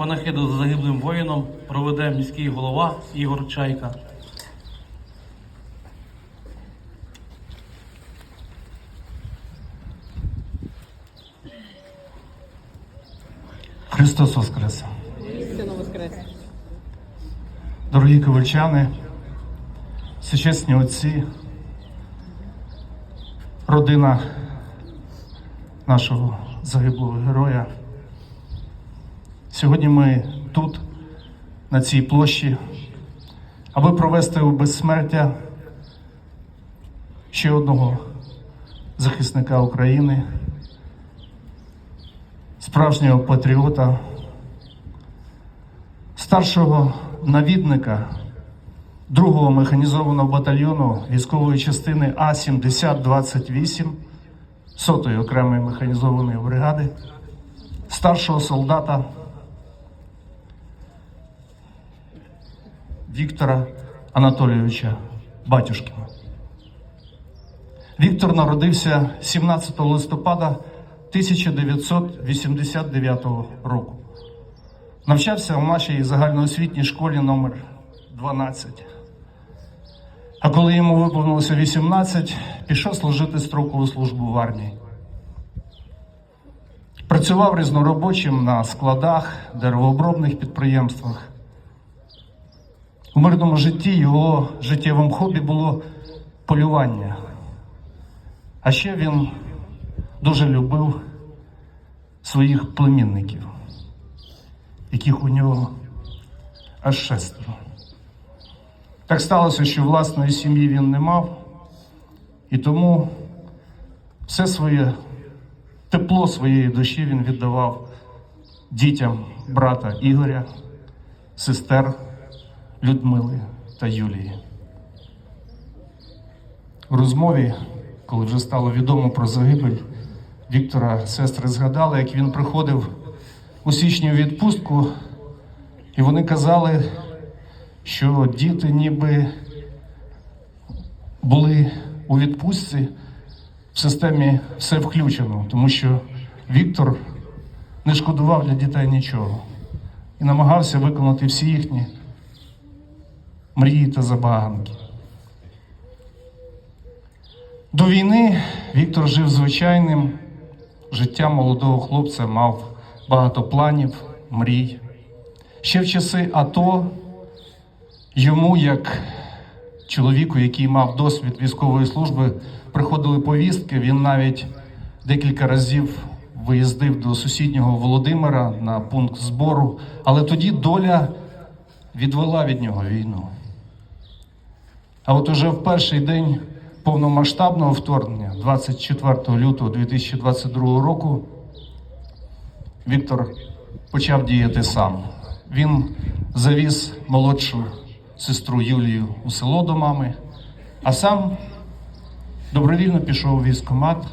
Панахиду за загиблим воїном проведе міський голова Ігор Чайка. Христос Воскрес! Воскрес. Дорогі ковальчани, сучасні отці, родина нашого загиблого героя. Сьогодні ми тут, на цій площі, аби провести у безсмертя ще одного захисника України, справжнього патріота, старшого навідника 2-го механізованого батальйону військової частини А-7028 сотої окремої механізованої бригади, старшого солдата Віктора Анатолійовича Батюшкіна. Віктор народився 17 листопада 1989 року. Навчався у нашій загальноосвітній школі номер 12. А коли йому виповнилося 18, пішов служити строкову службу в армії. Працював різноробочим на складах, деревообробних підприємствах. У мирному житті його життєвим хобі було полювання. А ще він дуже любив своїх племінників яких у нього аж шестеро. Так сталося, що власної сім'ї він не мав, і тому все своє тепло своєї душі він віддавав дітям брата Ігоря, сестер Людмили та Юлії. У розмові, коли вже стало відомо про загибель Віктора, сестри згадали, як він приходив у січні відпустку, і вони казали, що діти ніби були у відпустці в системі все включено, тому що Віктор не шкодував для дітей нічого і намагався виконати всі їхні мрії та забаганки. До війни Віктор жив звичайним життям молодого хлопця, мав багато планів, мрій. Ще в часи АТО йому, як чоловіку, який мав досвід військової служби, приходили повістки. Він навіть декілька разів виїздив до сусіднього Володимира на пункт збору, але тоді доля відвела від нього війну. А от уже в перший день повномасштабного вторгнення, 24 лютого 2022 року, Віктор почав діяти сам. Він завіз молодшу сестру Юлію у село до мами, а сам добровільно пішов у військкомат,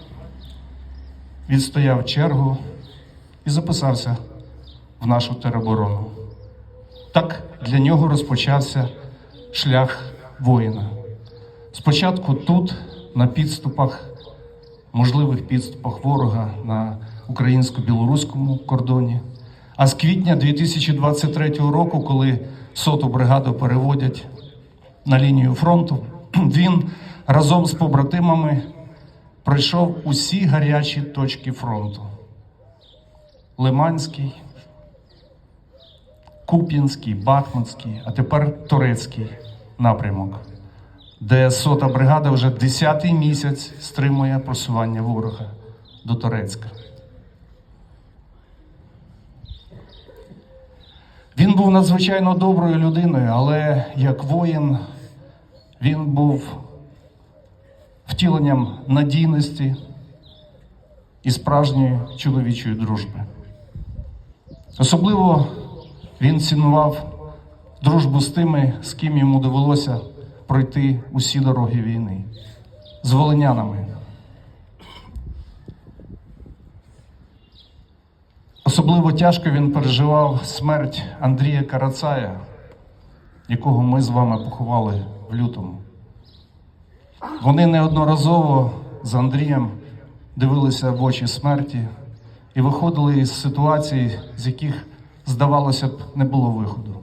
відстояв чергу і записався в нашу тероборону. Так для нього розпочався шлях воїна. Спочатку тут, на підступах, можливих підступах ворога на українсько-білоруському кордоні. А з квітня 2023 року, коли соту бригаду переводять на лінію фронту, він разом з побратимами пройшов усі гарячі точки фронту: Лиманський, Куп'янський, Бахмутський, а тепер Турецький напрямок, де сота бригада вже 10-й місяць стримує просування ворога до Турецька. Він був надзвичайно доброю людиною, але як воїн він був втіленням надійності і справжньої чоловічої дружби. Особливо він цінував дружбу з тими, з ким йому довелося пройти усі дороги війни, з волинянами. Особливо тяжко він переживав смерть Андрія Карацая, якого ми з вами поховали в лютому. Вони неодноразово з Андрієм дивилися в очі смерті і виходили із ситуацій, з яких здавалося б, не було виходу.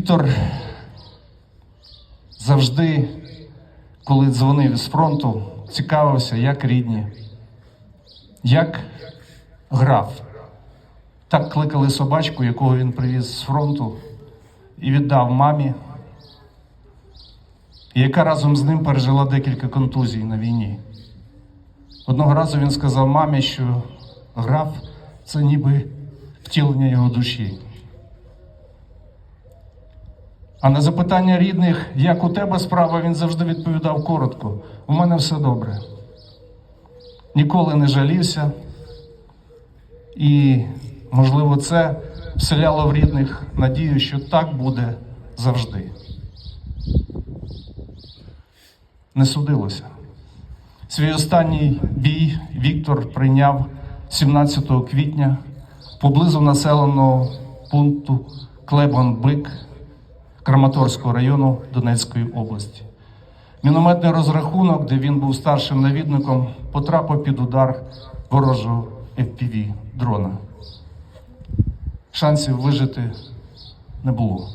Віктор завжди, коли дзвонив з фронту, цікавився, як рідні, як граф. Так кликали собачку, якого він привіз з фронту і віддав мамі, яка разом з ним пережила декілька контузій на війні. Одного разу він сказав мамі, що граф це ніби втілення його душі. А на запитання рідних, як у тебе справа, він завжди відповідав коротко: у мене все добре. Ніколи не жалівся. І, можливо, це вселяло в рідних надію, що так буде завжди. Не судилося. Свій останній бій Віктор прийняв 17 квітня поблизу населеного пункту Клебон-Бик Краматорського району Донецької області. Мінометний розрахунок, де він був старшим навідником, потрапив під удар ворожого FPV дрона. Шансів вижити не було.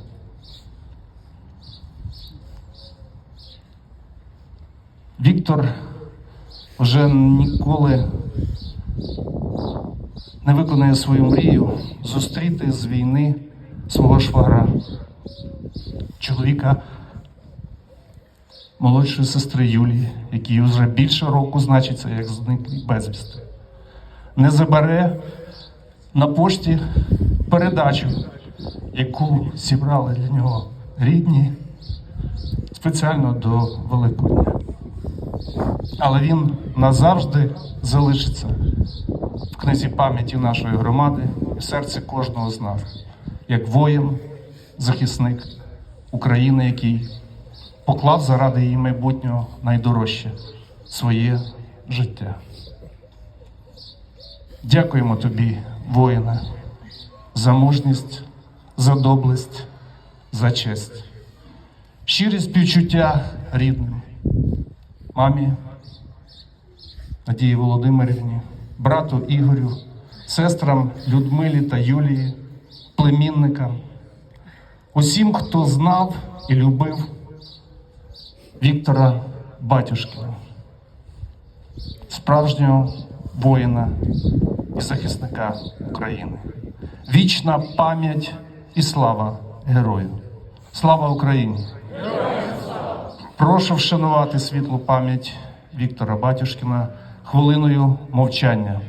Віктор вже ніколи не виконає свою мрію зустріти з війни свого швагра, чоловіка молодшої сестри Юлії, який вже більше року значиться як зниклий безвісти. Не забере на пошті передачу, яку зібрали для нього рідні спеціально до Великодня. Але він назавжди залишиться в книзі пам'яті нашої громади і в серці кожного з нас, як воїн, захисник України, який поклав заради її майбутнього найдорожче своє життя. Дякуємо тобі, воїне, за мужність, за доблесть, за честь. Щирі співчуття рідним, мамі, Надії Володимирівні, брату Ігорю, сестрам Людмилі та Юлії, племінникам, усім, хто знав і любив Віктора Батюшкіна, справжнього воїна і захисника України. Вічна пам'ять і слава герою. Слава Україні! Прошу вшанувати світлу пам'ять Віктора Батюшкіна хвилиною мовчання.